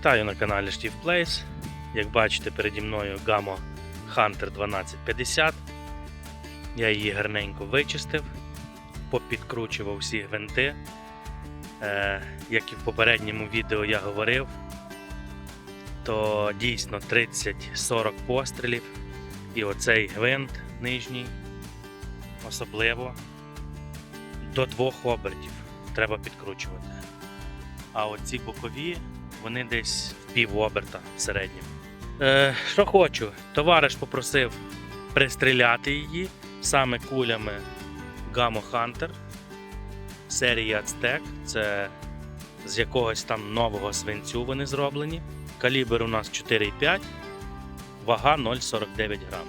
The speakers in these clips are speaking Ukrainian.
Вітаю на каналі Штів Плейс. Як бачите, переді мною Gamo Hunter 1250. Я її гарненько вичистив, попідкручував всі гвинти. Е, як і в попередньому відео я говорив, то дійсно 30-40 пострілів. І оцей гвинт нижній, особливо до двох обертів треба підкручувати. А оці бокові, вони десь в пів оберта в середньому. Е, що хочу, товариш попросив пристріляти її саме кулями Gamo Hunter серії Aztec. Це з якогось там нового свинцю вони зроблені. Калібр у нас 4,5, вага 0,49 грам.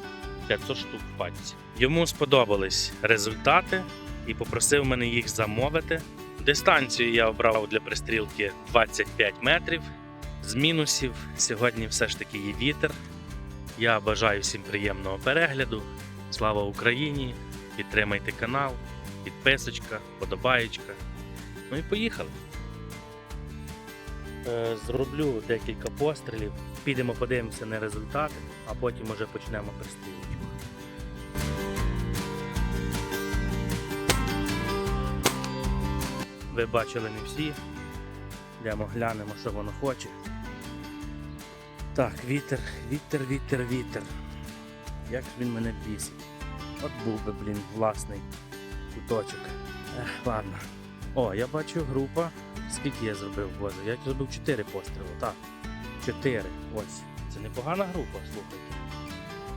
500 штук в пачці. Йому сподобались результати і попросив мене їх замовити. Дистанцію я обрав для пристрілки 25 метрів. З мінусів сьогодні все ж таки є вітер. Я бажаю всім приємного перегляду. Слава Україні! Підтримайте канал, підписочка, подобаєчка. Ну і поїхали. Е, Зроблю декілька пострілів, підемо подивимося на результати, а потім уже почнемо пристрілочку. Ви бачили не всі. Йдемо глянемо, що воно хоче. Так, вітер, вітер, вітер, вітер. Як він мене бісить. От був би, блін, власний куточок. Ех, ладно. О, я бачу група. Скільки я зробив, боже? Я зробив 4 постріли. Так. 4. Ось. Це непогана група, слухайте.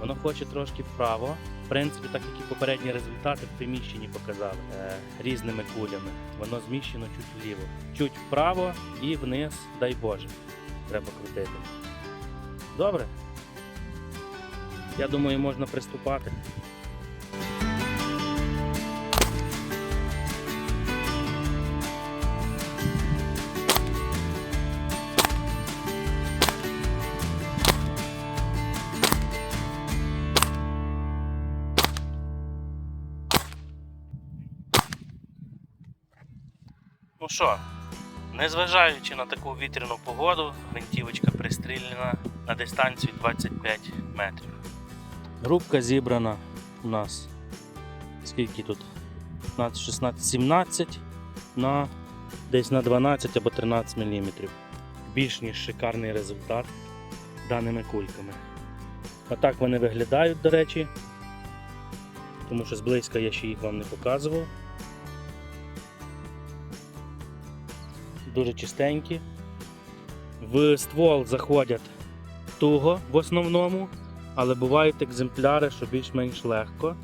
Воно хоче трошки вправо. В принципі, так як і попередні результати в приміщенні показали е, різними кулями. Воно зміщено чуть вліво, чуть вправо і вниз, дай Боже. Треба крутити. Добре. Я думаю, можна приступати. Ну що, незважаючи на таку вітряну погоду, гвинтівочка пристріляна на дистанцію 25 метрів. Групка зібрана у нас скільки тут? 15, 16, 17 на десь на 12 або 13 мм. Більш ніж шикарний результат даними кульками. Отак вони виглядають, до речі. Тому що зблизька я ще їх вам не показував. Дуже чистенькі. В ствол заходять туго в основному, але бувають екземпляри, що більш-менш легко.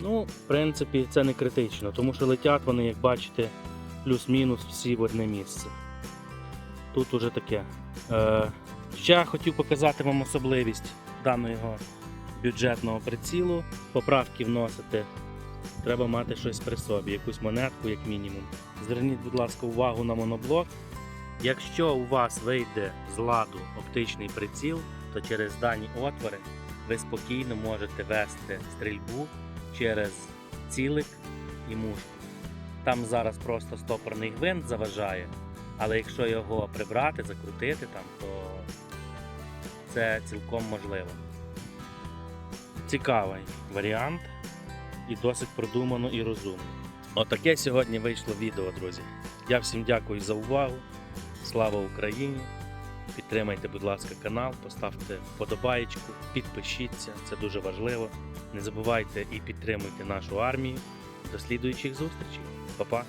Ну, в принципі, це не критично, тому що летять вони, як бачите, плюс-мінус всі в одне місце. Тут уже таке. Е, ще хотів показати вам особливість даного бюджетного прицілу. Поправки вносити треба мати щось при собі, якусь монетку, як мінімум. Зверніть, будь ласка, увагу на моноблок. Якщо у вас вийде з ладу оптичний приціл, то через дані отвори ви спокійно можете вести стрільбу через цілик і мушку. Там зараз просто стопорний гвинт заважає, але якщо його прибрати, закрутити там, то це цілком можливо. Цікавий варіант і досить продумано і розумно. Отаке сьогодні вийшло відео, друзі. Я всім дякую за увагу. Слава Україні! Підтримайте, будь ласка, канал, поставте вподобаєчку, підпишіться, це дуже важливо. Не забувайте і підтримуйте нашу армію. До слідуючих зустрічей. Па-па!